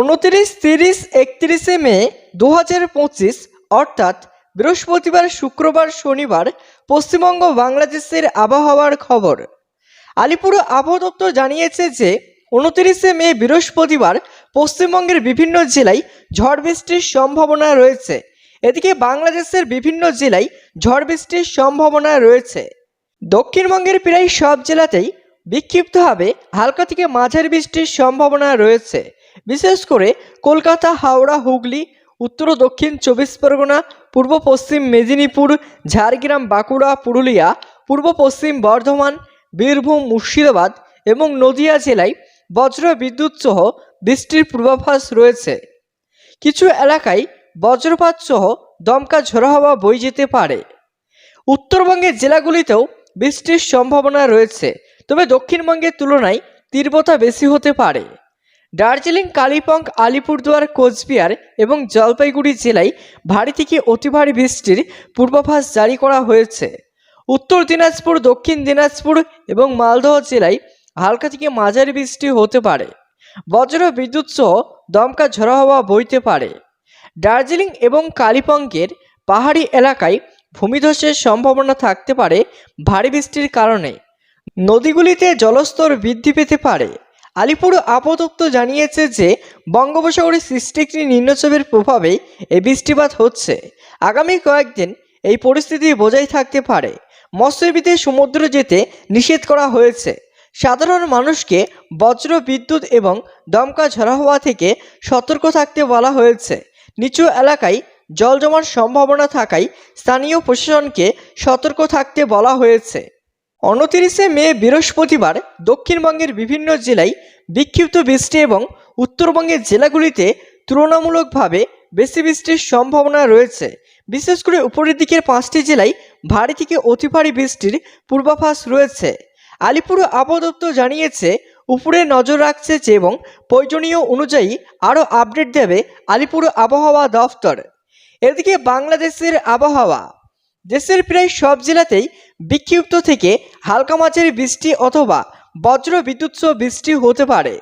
উনত্রিশ, তিরিশ, একত্রিশে মে দু পঁচিশ, অর্থাৎ বৃহস্পতিবার, শুক্রবার, শনিবার পশ্চিমবঙ্গ বাংলাদেশের আবহাওয়ার খবর। আলিপুর আবহাওয়া দপ্তর জানিয়েছে যে, উনত্রিশে মে বৃহস্পতিবার পশ্চিমবঙ্গের বিভিন্ন জেলায় ঝড় বৃষ্টির সম্ভাবনা রয়েছে। এদিকে বাংলাদেশের বিভিন্ন জেলায় ঝড় বৃষ্টির সম্ভাবনা রয়েছে। দক্ষিণবঙ্গের প্রায় সব জেলাতেই বিক্ষিপ্তভাবে হালকা থেকে মাঝারি বৃষ্টির সম্ভাবনা রয়েছে। বিশেষ করে কলকাতা, হাওড়া, হুগলি, উত্তর, দক্ষিণ চব্বিশ পরগনা, পূর্ব পশ্চিম মেদিনীপুর, ঝাড়গ্রাম, বাঁকুড়া, পুরুলিয়া, পূর্ব পশ্চিম বর্ধমান, বীরভূম, মুর্শিদাবাদ এবং নদিয়া জেলায় বজ্র বিদ্যুৎ সহ বৃষ্টির পূর্বাভাস রয়েছে। কিছু এলাকায় বজ্রপাত সহ দমকা ঝোড়ো হাওয়া বয়ে যেতে পারে। উত্তরবঙ্গের জেলাগুলিতেও বৃষ্টির সম্ভাবনা রয়েছে, তবে দক্ষিণবঙ্গের তুলনায় তীব্রতা বেশি হতে পারে। দার্জিলিং, কালিম্পং, আলিপুরদুয়ার, কোচবিহার এবং জলপাইগুড়ি জেলায় ভারী থেকে অতি ভারী বৃষ্টির পূর্বাভাস জারি করা হয়েছে। উত্তর দিনাজপুর, দক্ষিণ দিনাজপুর এবং মালদহ জেলায় হালকা থেকে মাঝারি বৃষ্টি হতে পারে। বজ্র বিদ্যুৎ সহ দমকা ঝোড়ো হওয়া বইতে পারে। দার্জিলিং এবং কালিম্পংয়ের পাহাড়ি এলাকায় ভূমিধসের সম্ভাবনা থাকতে পারে ভারী বৃষ্টির কারণে। নদীগুলিতে জলস্তর বৃদ্ধি পেতে পারে। আলিপুর আপাতত জানিয়েছে যে বঙ্গোপসাগরে সৃষ্ট একটি নিম্নচাপের প্রভাবে এই বৃষ্টিপাত হচ্ছে। আগামী কয়েকদিন এই পরিস্থিতি বজায় থাকতে পারে। মৎস্যজীবীদের সমুদ্র যেতে নিষেধ করা হয়েছে। সাধারণ মানুষকে বজ্র, বিদ্যুৎ এবং দমকা ঝরা হওয়া থেকে সতর্ক থাকতে বলা হয়েছে। নিচু এলাকায় জল জমার সম্ভাবনা থাকায় স্থানীয় প্রশাসনকে সতর্ক থাকতে বলা হয়েছে। উনতিরিশে মে বৃহস্পতিবার দক্ষিণবঙ্গের বিভিন্ন জেলায় বিক্ষিপ্ত বৃষ্টি এবং উত্তরবঙ্গের জেলাগুলিতে তুলনামূলকভাবে বেশি বৃষ্টির সম্ভাবনা রয়েছে। বিশেষ করে উপরের দিকের পাঁচটি জেলায় ভারী থেকে অতি ভারী বৃষ্টির পূর্বাভাস রয়েছে। আলিপুর আবহাওয়া জানিয়েছে, উপরে নজর রাখছে যে এবং প্রয়োজনীয় অনুযায়ী আরও আপডেট দেবে আলিপুর আবহাওয়া দফতর এদিকে বাংলাদেশের আবহাওয়া দেশের প্রায় সব জেলাতেই বিক্ষিপ্ত থেকে হালকা মাঝারি বৃষ্টি অথবা বজ্র বিদ্যুৎ বৃষ্টি হতে পারে।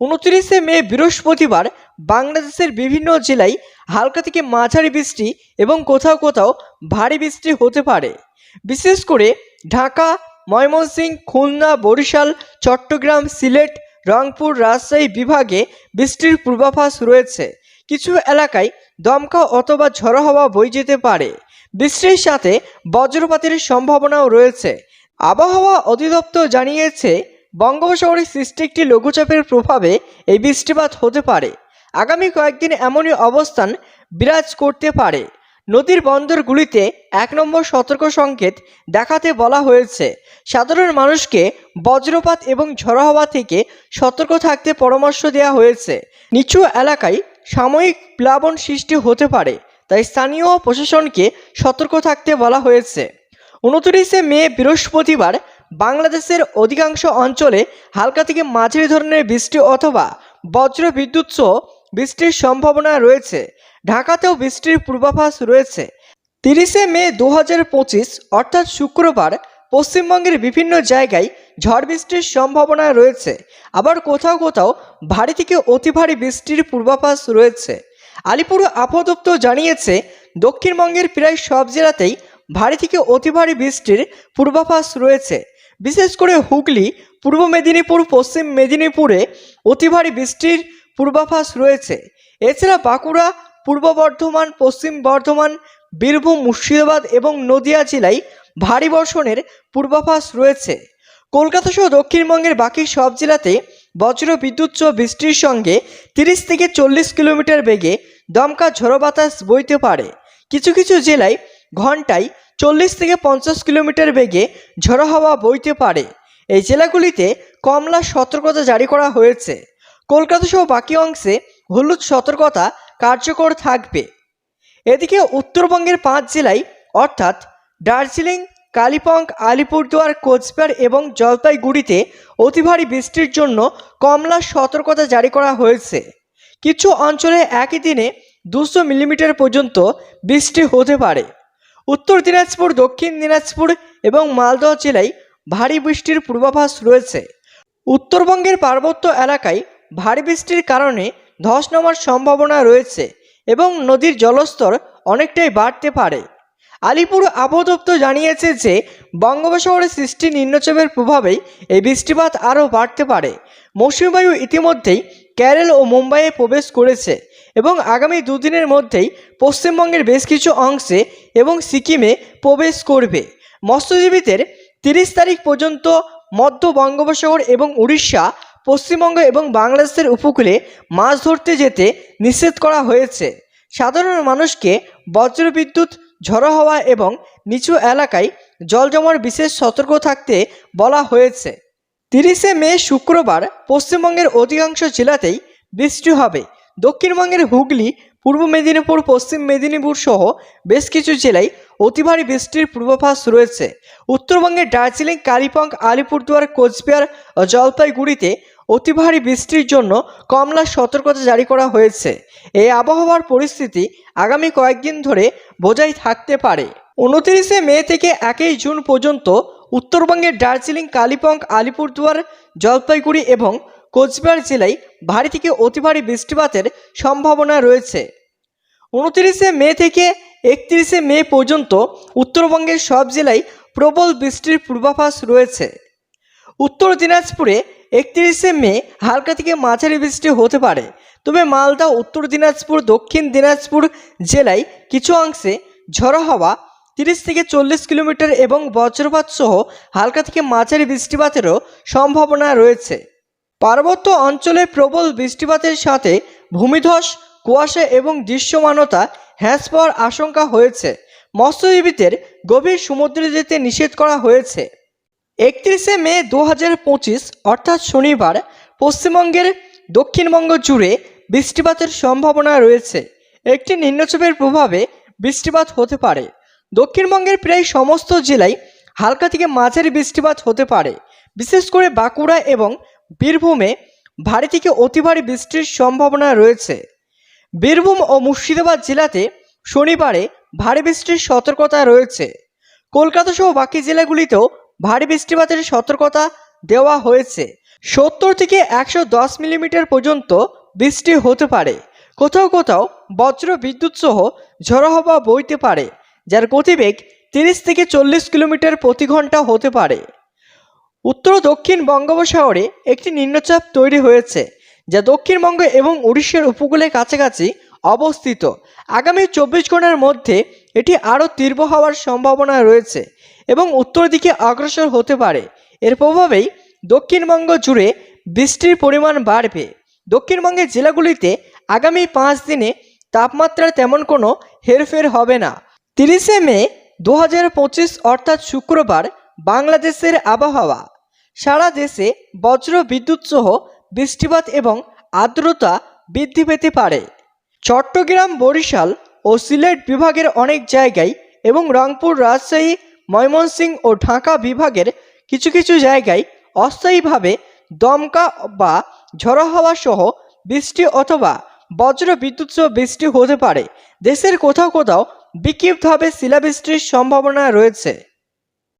উনত্রিশে মে বৃহস্পতিবার বাংলাদেশের বিভিন্ন জেলায় হালকা থেকে মাঝারি বৃষ্টি এবং কোথাও কোথাও ভারী বৃষ্টি হতে পারে। বিশেষ করে ঢাকা, ময়মনসিংহ, খুলনা, বরিশাল, চট্টগ্রাম, সিলেট, রংপুর, রাজশাহী বিভাগে বৃষ্টির পূর্বাভাস রয়েছে। কিছু এলাকায় দমকা অথবা ঝড়ো হাওয়া বয়ে যেতে পারে। বৃষ্টির সাথে বজ্রপাতের সম্ভাবনাও রয়েছে। আবহাওয়া অধিদপ্তর জানিয়েছে, বঙ্গোপসাগরে সৃষ্টি একটি লঘুচাপের প্রভাবে এই বৃষ্টিপাত হতে পারে। আগামী কয়েকদিন এমনই অবস্থান বিরাজ করতে পারে। নদীর বন্দরগুলিতে এক নম্বর সতর্ক সংকেত দেখাতে বলা হয়েছে। সাধারণ মানুষকে বজ্রপাত এবং ঝড়ো হাওয়া থেকে সতর্ক থাকতে পরামর্শ দেওয়া হয়েছে। নিচু এলাকায় সাময়িক প্লাবন সৃষ্টি হতে পারে। তাই স্থানীয় প্রশাসনকে সতর্ক থাকতে বলা হয়েছে। উনত্রিশে মে বৃহস্পতিবার বাংলাদেশের অধিকাংশ অঞ্চলে হালকা থেকে মাঝারি ধরনের বৃষ্টি অথবা বজ্র বিদ্যুৎ সহ বৃষ্টির সম্ভাবনা রয়েছে। ঢাকাতেও বৃষ্টির পূর্বাভাস রয়েছে। তিরিশে মে দু পঁচিশ, অর্থাৎ শুক্রবার, পশ্চিমবঙ্গের বিভিন্ন জায়গায় ঝড় বৃষ্টির সম্ভাবনা রয়েছে। আবার কোথাও কোথাও ভারী থেকে অতি ভারী বৃষ্টির পূর্বাভাস রয়েছে। আলিপুর আবহাওয়া জানিয়েছে, দক্ষিণবঙ্গের প্রায় সব জেলাতেই ভারী থেকে অতি ভারী বৃষ্টির পূর্বাভাস রয়েছে। বিশেষ করে হুগলি, পূর্ব মেদিনীপুর, পশ্চিম মেদিনীপুরে অতি ভারী বৃষ্টির পূর্বাভাস রয়েছে। এছাড়া বাঁকুড়া, পূর্ব বর্ধমান, পশ্চিম বর্ধমান, বীরভূম, মুর্শিদাবাদ এবং নদিয়া জেলায় ভারী বর্ষণের পূর্বাভাস রয়েছে। কলকাতা সহ দক্ষিণবঙ্গের বাকি সব জেলাতে বজ্র বিদ্যুৎ সহ বৃষ্টির সঙ্গে তিরিশ থেকে চল্লিশ কিলোমিটার বেগে দমকা ঝড়ো বাতাস বইতে পারে। কিছু কিছু জেলায় ঘন্টায় চল্লিশ থেকে পঞ্চাশ কিলোমিটার বেগে ঝড়ো হাওয়া বইতে পারে। এই জেলাগুলিতে কমলা সতর্কতা জারি করা হয়েছে। কলকাতা সহ বাকি অংশে হলুদ সতর্কতা কার্যকর থাকবে। এদিকে উত্তরবঙ্গের পাঁচ জেলায় অর্থাৎ দার্জিলিং কালিম্পং আলিপুরদুয়ার, কোচবিহার এবং জলপাইগুড়িতে অতি ভারী বৃষ্টির জন্য কমলা সতর্কতা জারি করা হয়েছে। কিছু অঞ্চলে একই দিনে দুশো মিলিমিটার পর্যন্ত বৃষ্টি হতে পারে। উত্তর দিনাজপুর, দক্ষিণ দিনাজপুর এবং মালদহ জেলায় ভারী বৃষ্টির পূর্বাভাস রয়েছে। উত্তরবঙ্গের পার্বত্য এলাকায় ভারী বৃষ্টির কারণে ধস নামার সম্ভাবনা রয়েছে এবং নদীর জলস্তর অনেকটাই বাড়তে পারে। আলিপুর আবহাওয়া দপ্তর জানিয়েছে যে বঙ্গোপসাগরে সৃষ্টি নিম্নচাপের প্রভাবেই এই বৃষ্টিপাত আরও বাড়তে পারে। মৌসুমী বায়ু ইতিমধ্যেই কেরল ও মুম্বাইয়ে প্রবেশ করেছে এবং আগামী দুদিনের মধ্যেই পশ্চিমবঙ্গের বেশ কিছু অংশে এবং সিকিমে প্রবেশ করবে। মৎস্যজীবীদের তিরিশ তারিখ পর্যন্ত মধ্য বঙ্গোপসাগর এবং উড়িষ্যা, পশ্চিমবঙ্গ এবং বাংলাদেশের উপকূলে মাছ ধরতে যেতে নিষেধ করা হয়েছে। সাধারণ মানুষকে বজ্রবিদ্যুৎ ঝড়ো হওয়া এবং নিচু এলাকায় জল জমার বিশেষ সতর্ক থাকতে বলা হয়েছে। তিরিশে মে শুক্রবার পশ্চিমবঙ্গের অধিকাংশ জেলাতেই বৃষ্টি হবে। দক্ষিণবঙ্গের হুগলি, পূর্ব মেদিনীপুর, পশ্চিম মেদিনীপুর সহ বেশ কিছু জেলায় অতি ভারী বৃষ্টির পূর্বাভাস রয়েছে। উত্তরবঙ্গের দার্জিলিং, কালিম্পং, আলিপুরদুয়ার, কোচবিহার ও জলপাইগুড়িতে অতি ভারী বৃষ্টির জন্য কমলা সতর্কতা জারি করা হয়েছে। এই আবহাওয়ার পরিস্থিতি আগামী কয়েকদিন ধরে বোঝাই থাকতে পারে। উনত্রিশে মে থেকে একই জুন পর্যন্ত উত্তরবঙ্গের দার্জিলিং, কালিম্পং, আলিপুরদুয়ার, জলপাইগুড়ি এবং কোচবিহার জেলায় ভারী থেকে অতি ভারী বৃষ্টিপাতের সম্ভাবনা রয়েছে। উনত্রিশে মে থেকে একত্রিশে মে পর্যন্ত উত্তরবঙ্গের সব জেলায় প্রবল বৃষ্টির পূর্বাভাস রয়েছে। উত্তর দিনাজপুরে একত্রিশে মে হালকা থেকে মাঝারি বৃষ্টি হতে পারে। তবে মালদা, উত্তর দিনাজপুর, দক্ষিণ দিনাজপুর জেলায় কিছু অংশে ঝড়ো হাওয়া তিরিশ থেকে চল্লিশ কিলোমিটার এবং বজ্রপাত সহ হালকা থেকে মাঝারি বৃষ্টিপাতেরও সম্ভাবনা রয়েছে। পার্বত্য অঞ্চলে প্রবল বৃষ্টিপাতের সাথে ভূমিধস, কুয়াশা এবং দৃশ্যমানতা হ্রাস পাওয়ার আশঙ্কা হয়েছে। মৎস্যজীবীদের গভীর সমুদ্রে যেতে নিষেধ করা হয়েছে। একত্রিশে মে দু হাজার পঁচিশ, অর্থাৎ শনিবার, পশ্চিমবঙ্গের দক্ষিণবঙ্গ জুড়ে বৃষ্টিপাতের সম্ভাবনা রয়েছে। একটি নিম্নচাপের প্রভাবে বৃষ্টিপাত হতে পারে। দক্ষিণবঙ্গের প্রায় সমস্ত জেলায় হালকা থেকে মাঝারি বৃষ্টিপাত হতে পারে। বিশেষ করে বাঁকুড়া এবং বীরভূমে ভারী থেকে অতি ভারী বৃষ্টির সম্ভাবনা রয়েছে। বীরভূম ও মুর্শিদাবাদ জেলাতে শনিবারে ভারী বৃষ্টির সতর্কতা রয়েছে। কলকাতা সহ বাকি জেলাগুলিতেও ভারী বৃষ্টিপাতের সতর্কতা দেওয়া হয়েছে। সত্তর থেকে একশো দশ মিলিমিটার পর্যন্ত বৃষ্টি হতে পারে। কোথাও কোথাও বজ্র বিদ্যুৎ সহ ঝড়ো হওয়া বইতে পারে, যার গতিবেগ তিরিশ থেকে চল্লিশ কিলোমিটার প্রতি ঘণ্টা হতে পারে। উত্তর দক্ষিণ বঙ্গোপসাগরে একটি নিম্নচাপ তৈরি হয়েছে, যা দক্ষিণবঙ্গ এবং উড়িষ্যার উপকূলের কাছাকাছি অবস্থিত। আগামী চব্বিশ ঘণ্টার মধ্যে এটি আরও তীব্র হওয়ার সম্ভাবনা রয়েছে। এবং উত্তর দিকে অগ্রসর হতে পারে। এর প্রভাবেই দক্ষিণবঙ্গ জুড়ে বৃষ্টির পরিমাণ বাড়বে। দক্ষিণবঙ্গের জেলাগুলিতে আগামী পাঁচ দিনে তাপমাত্রার তেমন কোনো হেরফের হবে না। তিরিশে মে দু হাজার পঁচিশ অর্থাৎ শুক্রবার বাংলাদেশের আবহাওয়া। সারা দেশে বজ্র বিদ্যুৎ সহ বৃষ্টিপাত এবং আর্দ্রতা বৃদ্ধি পেতে পারে। চট্টগ্রাম, বরিশাল ও সিলেট বিভাগের অনেক জায়গায় এবং রংপুর, রাজশাহী ময়মনসিংহ ও ঢাকা বিভাগের কিছু কিছু জায়গায় অস্থায়ীভাবে দমকা বা ঝড়ো হাওয়া সহ বৃষ্টি অথবা বজ্র বিদ্যুৎ সহ বৃষ্টি হতে পারে। দেশের কোথাও কোথাও বিক্ষিপ্তভাবে শিলাবৃষ্টির সম্ভাবনা রয়েছে।